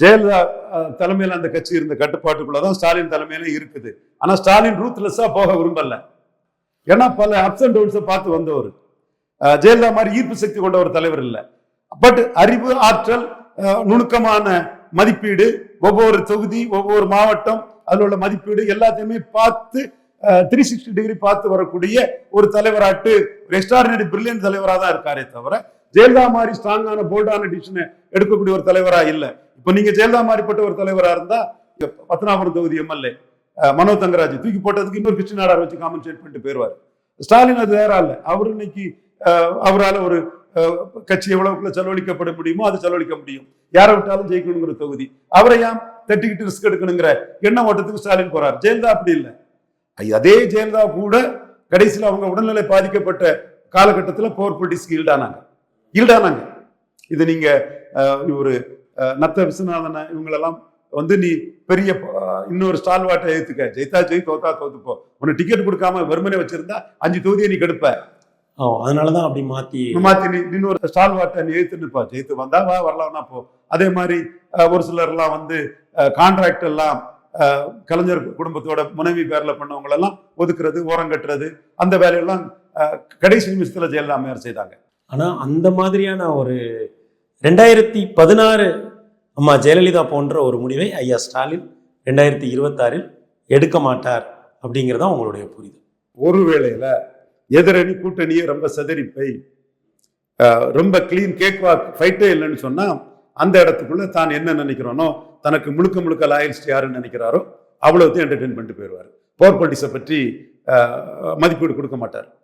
ஜெயலலிதா அஹ், தலைமையில அந்த கட்சி இருந்த கட்டுப்பாட்டுக்குள்ளதான் ஸ்டாலின் தலைமையில இருக்குது. ஆனா ஸ்டாலின் ரூத்லெஸ்ஸா போக விரும்பல. ஏன்னா பல அப்ஸ் அண்ட் டவுன்ஸை பார்த்து வந்தவர். ஜெயலலிதா மாதிரி ஈர்ப்பு சக்தி கொண்ட ஒரு தலைவர் இல்லை. பட் அறிவு ஆற்றல் நுணுக்கமான மதிப்பீடு ஒவ்வொரு தொகுதி ஒவ்வொரு மாவட்டம் அதில் உள்ள மதிப்பீடு எல்லாத்தையுமே பார்த்து த்ரீ சிக்ஸ்டி டிகிரி பார்த்து வரக்கூடிய ஒரு தலைவராட்டு ஒரு எக்ஸ்ட்ராடினரி பிரில்லியன் தலைவராக தான் இருக்காரே தவிர ஜெயலலிதா மாதிரி ஸ்ட்ராங்கான போல்டான டிசிஷனை எடுக்கக்கூடிய ஒரு தலைவராக இல்லை. இப்ப நீங்க ஜெயலலிதா மாதிரிப்பட்ட ஒரு தலைவரா இருந்தா பத்னாபுரம் பத்மநாபுரம் தொகுதி எம்எல்ஏ மனோ தங்கராஜ் தூக்கி போட்டதுக்கு இன்னொரு கிருஷ்ண நாடார் வச்சு காமன்சேட் பண்ணிட்டு போயிருவார். ஸ்டாலின் அது வேற இல்ல அவர் இன்னைக்கு அவரால் அவரால ஒரு கட்சி எவ்வளவுக்குள்ள செலவழிக்கப்பட முடியுமோ அது செலவழிக்க முடியும். யாரை விட்டாலும் ஜெயிக்கணுங்கிற தொகுதி. அவரை ஏன் தட்டிக்கிட்டு ரிஸ்க் எடுக்கணுங்கிற எண்ண ஓட்டத்துக்கு ஸ்டாலின் போறார். ஜெயலலிதா அப்படி இல்லை. அதே ஜெயலலிதா கூட கடைசியில் அவங்க உடல்நிலை பாதிக்கப்பட்ட காலகட்டத்தில் போர் பொலிட்டிக்ஸ்க்கு ஈல்டானாங்க ஈல்டானாங்க இது நீங்க அஹ், நத்த விஸ்வநாதன் இவங்களெல்லாம் வந்து நீ பெரிய இன்னொரு ஸ்டால்வாட்டை ஏத்துக்க. ஜெயித்தா ஜெய் தோத்தா தோத்துப்போ. உனக்கு டிக்கெட் கொடுக்காம வெறுமனே வச்சிருந்தா அஞ்சு தொகுதியை நீ கெடுப்ப. அதனாலதான் அப்படி மாத்தி மாத்தி நீ இன்னொரு ஸ்டால்வாட்டை நீ ஏத்துன்னு நிப்பா ஜெயித்து வந்தா வா வரலாம்னா போ. அதே மாதிரி ஒரு சிலர்லாம் வந்து கான்ட்ராக்ட் எல்லாம் கலைஞர் குடும்பத்தோட முனைவி பேர்ல பண்ணவங்க எல்லாம் ஒதுக்குறது ஓரம் கட்டுறது அந்த வேலையெல்லாம் கடைசி நிமிஷத்துல ஜெயலலிதா அம்மையார் செய்தாங்க. ஆனா அந்த மாதிரியான ஒரு ரெண்டாயிரத்தி பதினாறு அம்மா ஜெயலலிதா போன்ற ஒரு முடிவை ஐயா ஸ்டாலின் ரெண்டாயிரத்தி இருபத்தாறில் எடுக்க மாட்டார் அப்படிங்கிறதா உங்களுடைய புரிதல். ஒரு வேளையில எதிரணி கூட்டணியே ரொம்ப செதறிப்பை ரொம்ப கிளீன் கேக் வாக் ஃபைட்டே இல்லைன்னு சொன்னால் அந்த இடத்துக்குள்ள தான் என்ன நினைக்கிறோனோ தனக்கு முழுக்க முழுக்க லாயல்ஸ்ட் யாருன்னு நினைக்கிறாரோ அவ்வளோத்தையும் என்டர்டெயின் பண்ணிட்டு போயிடுவார். போர் பொலிட்டிக்ஸை பற்றி மதிப்பீடு கொடுக்க மாட்டார்.